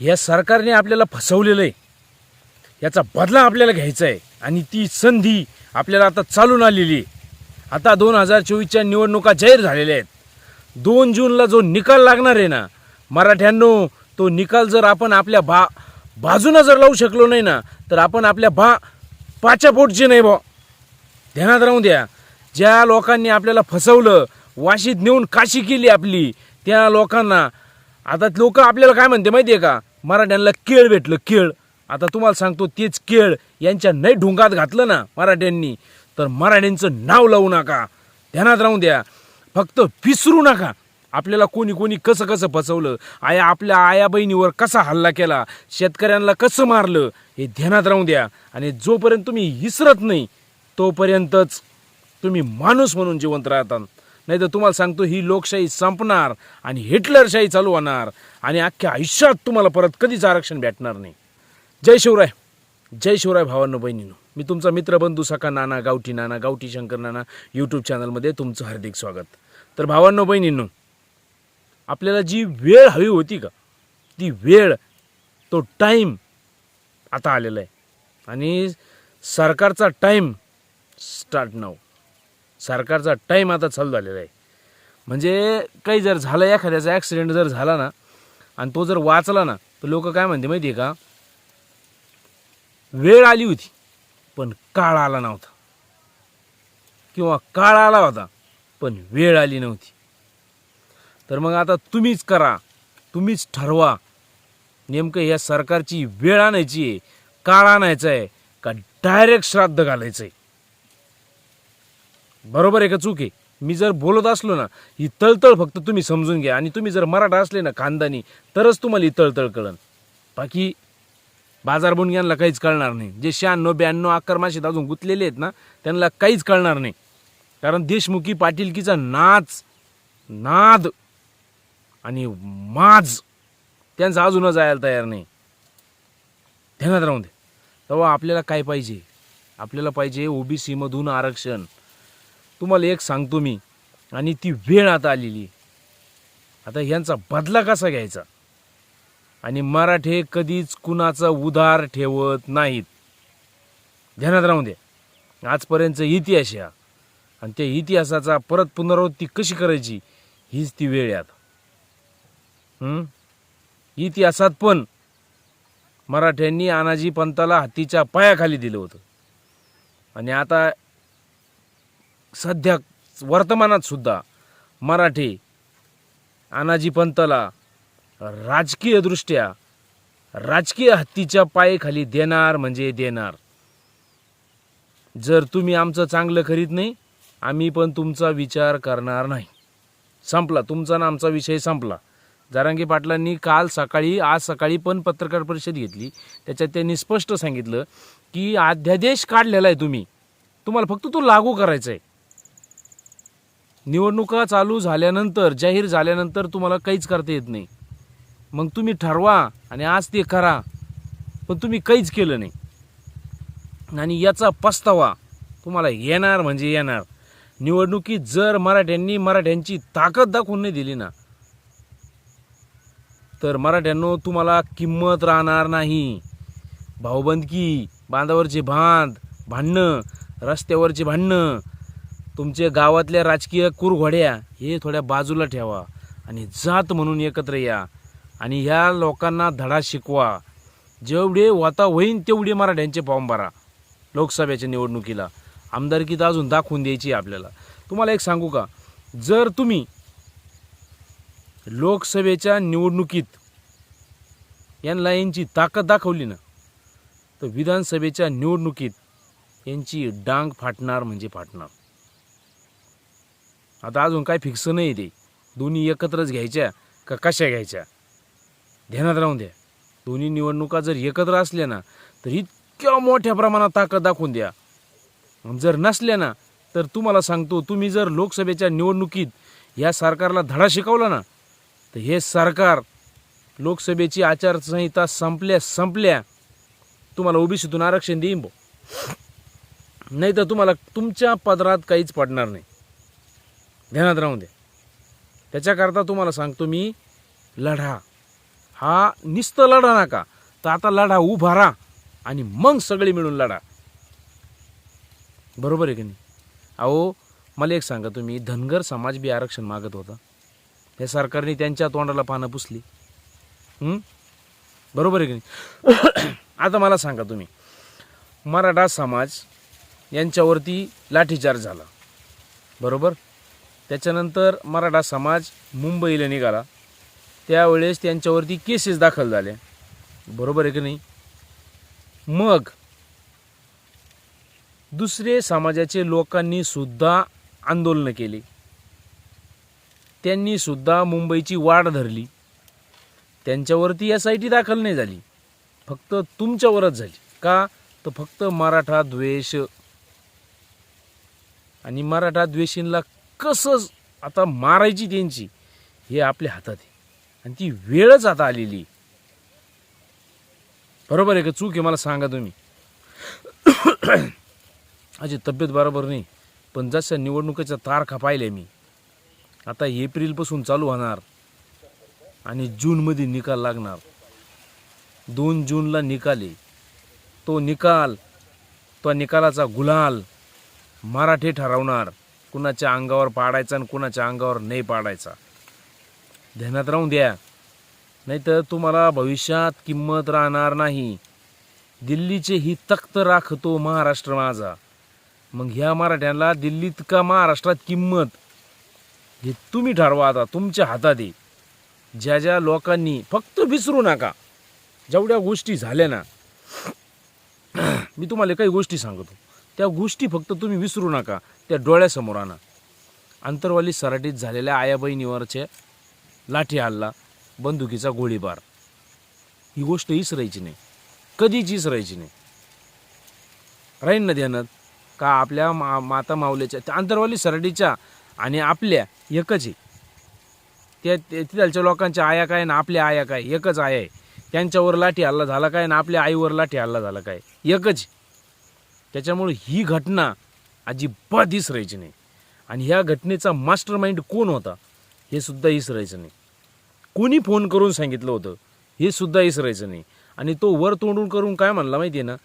या सरकारने आपल्याला फसवलेलं आहे. याचा बदला आपल्याला घ्यायचा आहे. आणि ती संधी आपल्याला आता चालून आलेली आहे. आता दोन हजार चोवीसच्या निवडणुका जाहीर झालेल्या आहेत. दोन जूनला जो निकाल लागणार आहे ना मराठ्यांनो तो निकाल जर आपण आपल्या बा बाजूनं जर लावू शकलो नाही ना तर आपण आपल्या बा पाच्या पोटचे नाही बा ध्यानात राहू द्या. ज्या लोकांनी आपल्याला फसवलं वाशीत नेऊन काशी केली आपली त्या लोकांना आता लोक आपल्याला काय म्हणते माहिती आहे का? मराठ्यांना केळ भेटलं केळ. आता तुम्हाला सांगतो तेच केळ यांच्या नाही ढुंगात घातलं ना मराठ्यांनी तर मराठ्यांचं नाव लावू नका. ध्यानात राहून द्या. फक्त विसरू नका. आपल्याला कोणी कोणी कसं कसं फसवलं? आया आपल्या आया बहिणीवर कसा हल्ला केला? शेतकऱ्यांना कसं मारलं? हे ध्यानात राहून द्या. आणि जोपर्यंत तुम्ही विसरत नाही तोपर्यंतच तुम्ही माणूस म्हणून जिवंत राहता. नाही तर तुम्हाला सांगतो ही लोकशाही संपणार आणि हिटलरशाही चालू होणार आणि अख्ख्या आयुष्यात तुम्हाला परत कधीच आरक्षण भेटणार नाही. जय शिवराय. जय शिवराय भावांनो बहिणीनो. मी तुमचा मित्रबंधू सखा नाना गावठी नाना गावठी शंकर नाना यूट्यूब चॅनलमध्ये तुमचं हार्दिक स्वागत. तर भावांनो बहिणींनो आपल्याला जी वेळ हवी होती का ती वेळ तो टाईम आता आलेला आहे. आणि सरकारचा टाईम स्टार्ट नाव सरकारचा टाईम आता चालू झालेला आहे. म्हणजे काही जर झालं एखाद्याचा ॲक्सिडेंट जर झाला ना आणि तो जर वाचला ना तर लोक काय म्हणते माहिती आहे का? वेळ आली होती पण काळ आला नव्हता. किंवा काळ आला होता पण वेळ आली नव्हती. तर मग आता तुम्हीच करा तुम्हीच ठरवा. नेमकं या सरकारची वेळ आणायची आहे काळ आणायचा आहे का डायरेक्ट श्राद्ध घालायचं आहे? बरोबर आहे का चूक आहे? मी जर बोलत असलो ना ही तळतळ फक्त तुम्ही समजून घ्या. आणि तुम्ही जर मराठा असले ना खानदानी तरच तुम्हाला ही तळतळ कळन. बाकी बाजार बुणग्यांना काहीच कळणार नाही. जे शहाण्णव ब्याण्णव आक्रमाशीत अजून गुंतलेले आहेत ना त्यांना काहीच कळणार नाही. कारण देशमुखी पाटीलकीचा नाच नाद आणि माज त्यांचं अजूनच जायला तयार नाही. ध्यानात राहून दे तेव्हा आपल्याला काय पाहिजे? आपल्याला पाहिजे ओबीसीमधून आरक्षण. तुम्हाला एक सांगतो मी. आणि ती वेळ आता आलेली आता ह्यांचा बदला कसा घ्यायचा? आणि मराठे कधीच कुणाचा उधार ठेवत नाहीत. ध्यानात राहून द्या. आजपर्यंत इतिहास आहे आणि त्या इतिहासाचा परत पुनरावृत्ती कशी करायची? हीच ती वेळ आहे आता. इतिहासात पण मराठ्यांनी अनाजी पंताला हत्तीच्या पायाखाली दिलं होतं. आणि आता सध्या वर्तमानात सुद्धा मराठी अनाजी पंतला राजकीयदृष्ट्या राजकीय हत्तीच्या पायेखाली देणार म्हणजे देणार. जर तुम्ही आमचं चांगलं करीत नाही आम्ही पण तुमचा विचार करणार नाही. संपला. तुमचा ना आमचा विषय संपला. जारांगी पाटलांनी काल सकाळी आज सकाळी पण पत्रकार परिषद घेतली. त्याच्यात त्यांनी स्पष्ट सांगितलं की अध्यादेश काढलेला आहे तुम्ही. तुम्हाला फक्त तो लागू करायचा आहे. निवडणुका चालू झाल्यानंतर जाहीर झाल्यानंतर तुम्हाला काहीच करता येत नाही. मग तुम्ही ठरवा आणि आज ते करा पण तुम्ही काहीच केलं नाही. आणि याचा पस्तावा तुम्हाला येणार म्हणजे येणार. निवडणुकीत जर मराठ्यांनी मराठ्यांची ताकद दाखवून नाही दिली ना तर मराठ्यांनो तुम्हाला किंमत राहणार नाही. भाऊबंदकी बांधावरचे बांध भांडणं रस्त्यावरचे भांडणं तुमच्या गावातल्या राजकीय कुरघोड्या हे थोड्या बाजूला ठेवा आणि जात म्हणून एकत्र या. आणि ह्या लोकांना धडा शिकवा. जेवढे वाता होईन तेवढे मराठ्यांचे फॉर्म भरा लोकसभेच्या निवडणुकीला. आमदारकी तर अजून दाखवून द्यायची आहे आपल्याला. तुम्हाला एक सांगू का? जर तुम्ही लोकसभेच्या निवडणुकीत यांना यांची ताकद दाखवली ना तर विधानसभेच्या निवडणुकीत यांची डांग फाटणार म्हणजे फाटणार. आता अजून काय फिक्स नाही ते. दोन्ही एकत्रच घ्यायच्या का कशा घ्यायच्या? ध्यानात राहून द्या. दोन्ही निवडणुका जर एकत्र असल्या ना तर इतक्या मोठ्या प्रमाणात ताकद दाखवून द्या. जर नसल्या ना तर तुम्हाला सांगतो तुम्ही जर लोकसभेच्या निवडणुकीत या सरकारला धडा शिकवला ना तर हे सरकार लोकसभेची आचारसंहिता संपल्या संपल्या तुम्हाला ओबीसीतून आरक्षण देईन बो नाही तर तुम्हाला तुमच्या पदरात काहीच पडणार नाही. ध्यानात राहून द्या त्याच्याकरता तुम्हाला सांगतो मी लढा. हा निस्त लढा नका तर आता लढा उभा राहा आणि मग सगळे मिळून लढा. बरोबर आहे की नाही? अहो मला एक सांगा तुम्ही धनगर समाज बी आरक्षण मागत होता. या सरकारने त्यांच्या तोंडाला पानं पुसली. बरोबर आहे की नाही? आता मला सांगा तुम्ही मराठा समाज यांच्यावरती लाठीचार्ज झाला. बरोबर? त्याच्यानंतर मराठा समाज मुंबईला निघाला. त्यावेळेस त्यांच्यावरती केसेस दाखल झाल्या बरोबर आहे की नाही? मग दुसरे समाजाचे लोकांनी सुद्धा आंदोलनं केली. त्यांनी सुद्धा मुंबईची वाढ धरली. त्यांच्यावरती एस आय टी दाखल नाही झाली. फक्त तुमच्यावरच झाली. का? तर फक्त मराठा द्वेष. आणि मराठा द्वेषींना कसं आता मारायची त्यांची हे आपल्या हातात आहे. आणि ती वेळच आता आलेली बरोबर आहे का? चूक आहे मला सांगा तुम्ही. माझी तब्येत बरोबर नाही पण जशा निवडणुकीच्या तारखा पाहिल्या मी आता एप्रिलपासून चालू होणार आणि जूनमध्ये निकाल लागणार. दोन जूनला निकाल आहे. तो निकाल तो निकालाचा गुलाल मराठे ठरवणार. कुणाच्या अंगावर पाडायचा आणि कुणाच्या अंगावर नाही पाडायचा. ध्यानात राहून द्या. नाहीतर तुम्हाला भविष्यात किंमत राहणार नाही. दिल्लीचे ही तख्त राखतो महाराष्ट्र माझा. मग ह्या मराठ्यांना दिल्लीत का महाराष्ट्रात किंमत? हे तुम्ही ठरवा आता तुमच्या हातात आहे ज्या ज्या लोकांनी फक्त विसरू नका. जेवढ्या गोष्टी झाल्या ना मी तुम्हाला काही गोष्टी सांगतो. त्या गोष्टी फक्त तुम्ही विसरू नका. त्या डोळ्यासमोर आणा. अंतरवाली सराटीत झालेल्या आया बहिणीवरचे लाठी हल्ला बंदुकीचा गोळीबार. ही गोष्ट इसरायची नाही. कधीच इसरायची नाही. राहीन ना ध्यानात? का आपल्या मा माता माऊलीच्या त्या अंतरवाली सराटीच्या आणि आपल्या एकच आहे. त्या तिथालच्या लोकांच्या आया काय ना आपल्या आया काय? एकच आया आहे. त्यांच्यावर लाठी हल्ला झाला काय ना आपल्या आईवर लाठी हल्ला झाला काय? एकच त्याच्यामुळे ही घटना अजिबात इसरायची नाही. आणि ह्या घटनेचा मास्टर माइंड कोण होता हे सुद्धा इसरायचं नाही. कोणी फोन करून सांगितलं होतं हे सुद्धा इसरायचं नाही. आणि तो वर तोंडून करून काय म्हणला माहिती आहे ना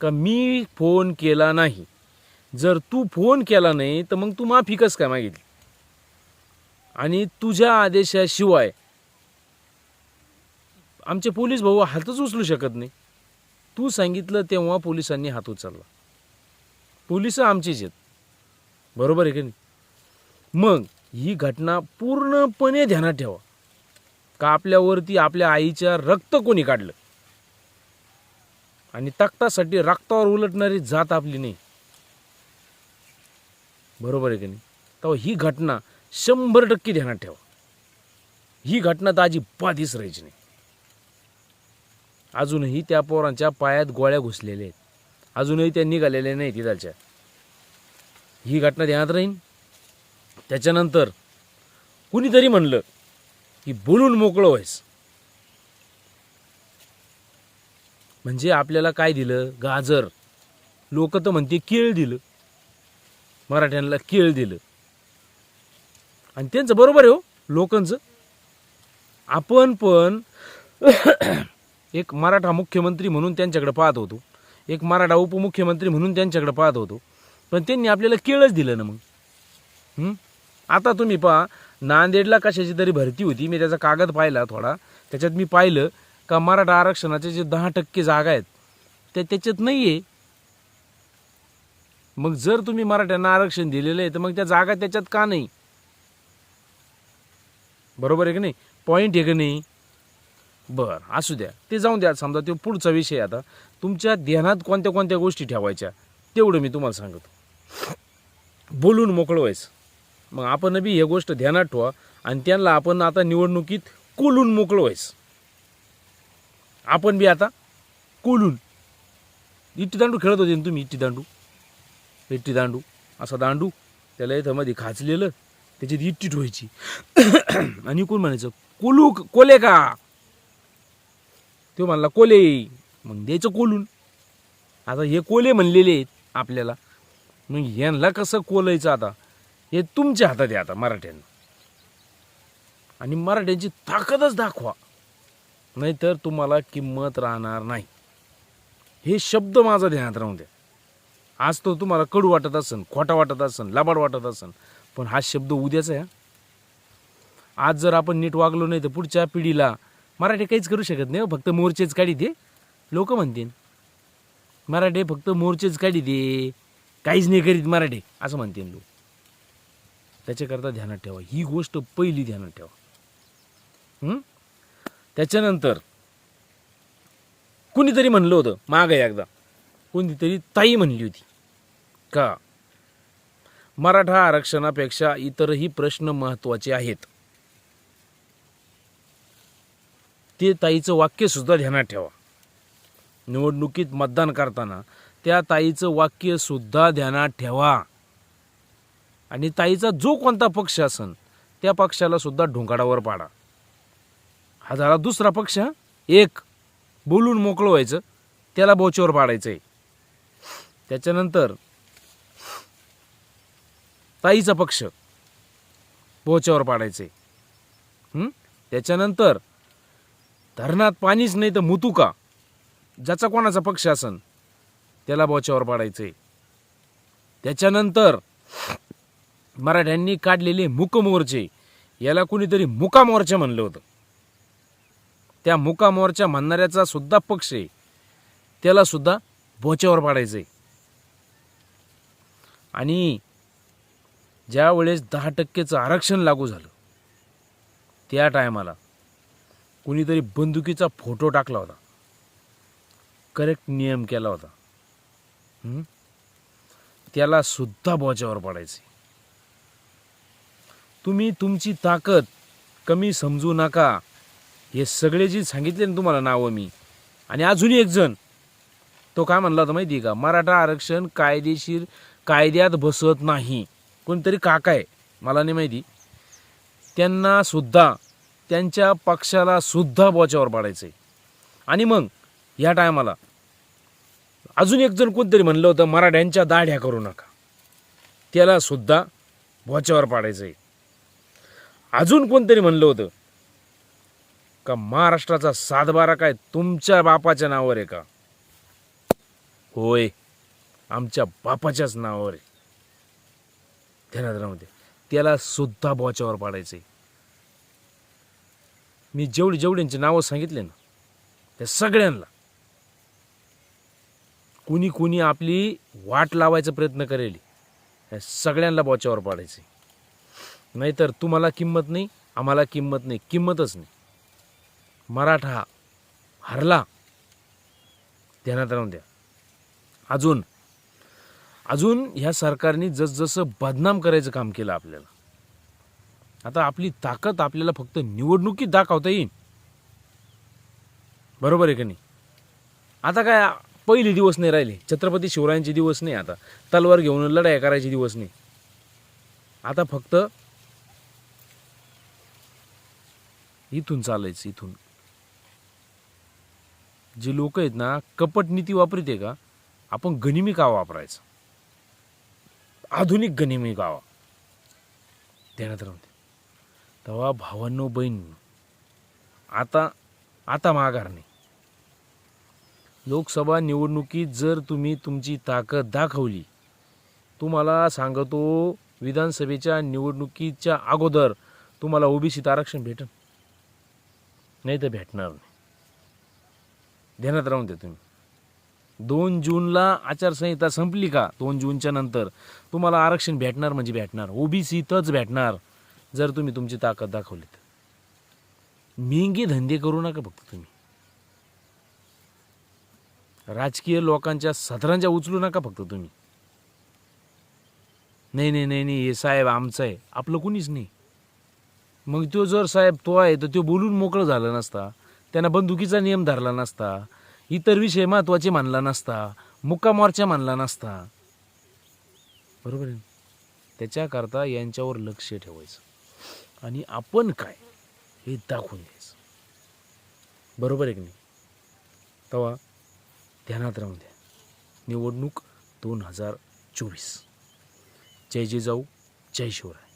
का मी फोन केला नाही. जर तू फोन केला नाही तर मग तू माफी कस काय मागितली? आणि तुझ्या आदेशाशिवाय आमचे पोलीस भाऊ हातच उचलू शकत नाही. तू सांगितलं तेव्हा पोलिसांनी हात उचलला. पोलीस आमचीच आहेत. बरोबर आहे की नाही? मग ही घटना पूर्णपणे ध्यानात ठेवा. का आपल्यावरती आपल्या आईच्या रक्त कोणी काढलं? आणि तक्तासाठी रक्तावर उलटणारी जात आपली नाही. बरोबर आहे की नाही? तेव्हा ही घटना शंभर टक्के ध्यानात ठेवा. ही घटना तर अजिबात दिसरायची नाही. अजूनही त्या पोरांच्या पायात गोळ्या घुसलेल्या आहेत. अजूनही त्या निघालेल्या नाही तिथालच्या ही घटना ध्यानात राहीन. त्याच्यानंतर कुणीतरी म्हणलं की बोलून मोकळं व्हायचं. म्हणजे आपल्याला काय दिलं? गाजर. लोक तर म्हणते केळ दिलं. मराठ्यांना केळ दिलं. आणि त्यांचं बरोबर आहे हो लोकांचं. आपण पण एक मराठा मुख्यमंत्री म्हणून त्यांच्याकडे पाहत होतो. एक मराठा उपमुख्यमंत्री म्हणून त्यांच्याकडे पाहत होतो. पण त्यांनी आपल्याला केळच दिलं ना मग. आता तुम्ही पहा नांदेडला कशाची तरी भरती होती. मी त्याचा कागद पाहिला थोडा. त्याच्यात मी पाहिलं का मराठा आरक्षणाचे जे दहा टक्के जागा आहेत त्या त्याच्यात नाही आहे मग जर तुम्ही मराठ्यांना आरक्षण दिलेलं आहे तर मग त्या जागा त्याच्यात का नाही? बरोबर आहे की नाही? पॉईंट आहे की नाही? बरं असू द्या. ते जाऊन द्या. समजा तो पुढचा विषय आता. तुमच्या ध्यानात कोणत्या कोणत्या गोष्टी ठेवायच्या? तेवढं मी तुम्हाला सांगतो. बोलून मोकळं व्हायचं. मग आपण बी हे गोष्ट ध्यानात ठेवा आणि त्यांना आपण आता निवडणुकीत कोलून मोकळं व्हायचं. आपण बी आता कोलून. इट्टी दांडू खेळत होते ना तुम्ही इट्टी दांडू? इट्टी दांडू. असा दांडू त्याला इथं मध्ये खाचलेलं त्याच्यात इट्टी ठोवायची. आणि कोण म्हणायचं कोलू कोले का? तो म्हणला कोले. मग द्यायचं कोलून. आता हे कोले म्हणलेले आहेत आपल्याला. मग यांना कसं कोलायचं आता? हे तुमच्या हातात आहे आता मराठ्यांना. आणि मराठ्यांची ताकदच दाखवा. नाहीतर तुम्हाला किंमत राहणार नाही. हे शब्द माझा ध्यानात राहून द्या. आज तो तुम्हाला कडू वाटत असन खोटा वाटत असन लाबाड वाटत असन पण हा शब्द उद्याचा आहे हा. आज जर आपण नीट वागलो नाही तर पुढच्या पिढीला मराठी काहीच करू शकत नाही हो, फक्त मोर्चेच काढी दे. लोक म्हणतील मराठे फक्त मोर्चेच काढी दे काहीच नाही करीत मराठे असं म्हणतील लोक. त्याच्याकरता ध्यानात ठेवा. ही गोष्ट पहिली ध्यानात ठेवा. त्याच्यानंतर कुणीतरी म्हणलं होतं माग एकदा कोणतीतरी ताई म्हणली होती. का? मराठा आरक्षणापेक्षा इतरही प्रश्न महत्त्वाचे आहेत. ते ताईचं वाक्य सुद्धा ध्यानात ठेवा. निवडणुकीत मतदान करताना त्या ताईचं वाक्य सुद्धा ध्यानात ठेवा. आणि ताईचा जो कोणता पक्ष असन त्या पक्षाला सुद्धा ढोंगाडावर पाडा. हा झाला दुसरा पक्ष एक बोलून मोकळं व्हायचं त्याला बोचेवर पाडायचं आहे त्याच्यानंतर ताईचा पक्ष बोच्यावर पाडायचे त्याच्यानंतर धरणात पाणीच नाही तर मुतुका. ज्याचा कोणाचा पक्ष असन त्याला बोच्यावर पाडायचे त्याच्यानंतर मराठ्यांनी काढलेले मुकमोर्चे याला कुणीतरी मुका मोर्चा म्हणलं होतं. त्या मुका मोर्चा म्हणणाऱ्याचा सुद्धा पक्ष आहे. त्याला सुद्धा बोच्यावर आहे आणि ज्या वेळेस दहा टक्केचं आरक्षण लागू झालं त्या टायमाला कुणीतरी बंदुकीचा फोटो टाकला होता. करेक्ट नियम केला होता. त्याला सुद्धा बोजावर पडायचे. तुम्ही तुमची ताकद कमी समजू नका. हे सगळे जे सांगितले ना तुम्हाला नावं मी आणि अजूनही एक जण तो काय म्हणला होता माहिती आहे का? मराठा आरक्षण कायदेशीर कायद्यात बसत नाही. कोणतरी काका आहे मला नाही माहिती. त्यांना सुद्धा त्यांच्या पक्षाला सुद्धा बोचावर पाडायचं. आहे आणि मग या टायमाला अजून एक जण कोणतरी म्हणलं होतं मराठ्यांच्या दाढ्या करू नका. त्याला सुद्धा बोच्यावर पाडायचं आहे अजून कोणतरी म्हणलं होतं का महाराष्ट्राचा सातबारा काय तुमच्या बापाच्या नावावर आहे का? होय आमच्या बापाच्याच नावावर आहे. ध्यानात राहू दे. त्याला सुद्धा बोच्यावर पाडायचे मी जेवढी जेवढ्यांची नावं सांगितले ना त्या सगळ्यांना कुणी कुणी आपली वाट लावायचा प्रयत्न करेल. या सगळ्यांना बोच्यावर पाडायचे. नाहीतर तुम्हाला किंमत नाही आम्हाला किंमत नाही किंमतच नाही. मराठा हरला. ध्यानात राहून द्या. अजून अजून ह्या सरकारने जसजसं बदनाम करायचं काम केलं आपल्याला. आता आपली ताकद आपल्याला फक्त निवडणुकीत दाखवता येईल बरोबर आहे का नाही? आता काय पहिले दिवस नाही राहिले. छत्रपती शिवरायांचे दिवस नाही आता. तलवार घेऊन लढाई करायचे दिवस नाही. आता फक्त इथून चालायचं इथून. जे लोक आहेत ना कपट नीती वापरते का आपण गनिमी का वापरायचं. आधुनिक गनिमी गावा ध्यानात राहते तेव्हा भावांनो बहीण आता आता माघार नाही. लोकसभा निवडणुकीत जर तुम्ही तुमची ताकद दाखवली तुम्हाला सांगतो विधानसभेच्या निवडणुकीच्या अगोदर तुम्हाला ओबीसीत आरक्षण भेटन. नाही तर भेटणार नाही. ध्यानात राहून द्या तुम्ही. दोन जूनला आचारसंहिता संपली का दोन जूनच्या नंतर तुम्हाला आरक्षण भेटणार म्हणजे भेटणार. ओबीसीतच भेटणार जर तुम्ही तुमची ताकद दाखवली तर मेंगी धंदे करू नका फक्त तुम्ही. राजकीय लोकांच्या सदरांच्या उचलू नका फक्त तुम्ही. नाही नाही नाही नाही हे साहेब आमचं आहे. आपलं कुणीच नाही. मग तो जर साहेब तो आहे तर तो बोलून मोकळं झाला नसता. त्यांना बंदुकीचा नियम धरला नसता. इतर विषय महत्त्वाचे मानला नसता. मुक्का मोर्चा मानला नसता. बरोबर आहे त्याच्याकरता यांच्यावर लक्ष ठेवायचं. आणि आपण काय हे दाखवून द्यायचं. बरोबर आहे की नाही? तेव्हा ध्यानात राहून द्या. निवडणूक दोन हजार चोवीस. जय जय जाऊ जय शिवराय.